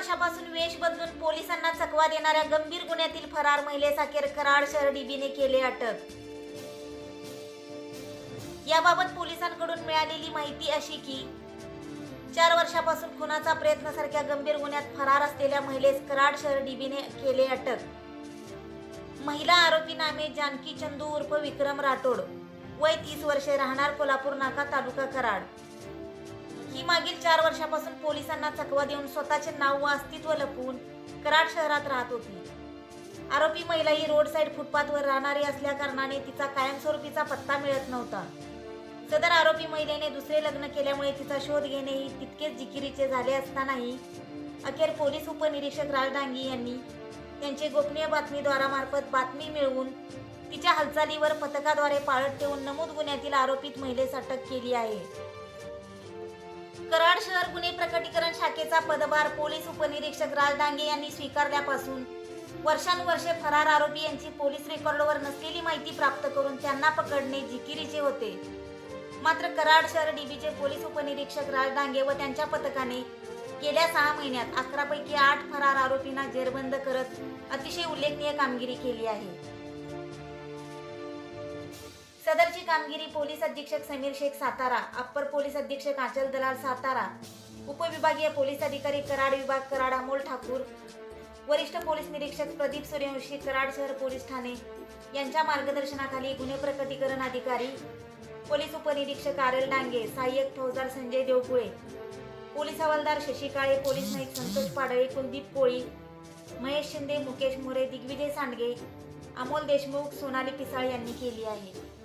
वर्षापासून वेश बदलून पोलिसांना चकवा देणाऱ्या गंभीर गुन्ह्यातील फरार महिलेस अखेर कराड शहर डीबीने केले अटक. याबाबत पोलिसांकडून मिळालेली माहिती अशी की चार वर्षापासून खुनाचा प्रयत्न सारख्या गंभीर गुन्ह्यात फरार असलेल्या महिलेस कराड शहर डीबीने केले अटक. महिला आरोपी नामे जानकी चंदू उर्फ विक्रम राठोड. वय तीस वर्षे राहणार कोल्हापूर नाका तालुका कराड. ही मागील चार वर्षापासून पोलिसांना चकवा देऊन स्वतःचे नाव व अस्तित्व लपवून कराड शहरात राहत होती. आरोपी महिला ही रोड साईड फुटपाथवर राहणारी असल्या कारणाने तिचा कायमस्वरूपीचा पत्ता मिळत नव्हता. सदर आरोपी महिलेने दुसरे लग्न केल्यामुळे तिचा शोध घेणेही तितकेच जिकिरीचे झाले असतानाही अखेर पोलीस उपनिरीक्षक राजडांगी यांनी त्यांचे गोपनीय बातमीद्वारामार्फत बातमी मिळवून तिच्या हालचालीवर पथकाद्वारे पाळत ठेवून नमूद गुन्ह्यातील आरोपित महिलेस अटक केली आहे. कराड शहर गुन्हे प्रकटीकरण शाखेचा पदभार पोलीस उपनिरीक्षक राज डांगे यांनी स्वीकारल्यापासून. वर्षानुवर्षे फरार आरोपी यांची पोलीस रेकॉर्डवर नसलेली माहिती प्राप्त करून त्यांना पकडणे जिकिरीचे होते. मात्र कराड शहर डीबीचे पोलीस उपनिरीक्षक राज डांगे व त्यांच्या पथकाने गेल्या सहा महिन्यात अकरापैकी आठ फरार आरोपींना जेरबंद करत अतिशय उल्लेखनीय कामगिरी केली आहे. सदरची कामगिरी पोलीस अधीक्षक समीर शेख सातारा अप्पर पोलीस अधीक्षक आचल दलाल सातारा उपविभागीय पोलीस अधिकारी कराड विभाग कराड अमोल ठाकूर वरिष्ठ पोलीस निरीक्षक प्रदीप सूर्यवंशी कराड शहर पोलीस ठाणे. यांच्या मार्गदर्शनाखाली गुन्हे प्रकटीकरण अधिकारी पोलीस उपनिरीक्षक आर एल डांगे सहाय्यक फौजदार संजय देवपुळे पोलीस हवालदार शशी काळे पोलीस नाईक संतोष पाडळे कुलदीप कोळी महेश शिंदे मुकेश मोरे दिग्विजय सांडगे अमोल देशमुख सोनाली पिसाळ यांनी केली आहे.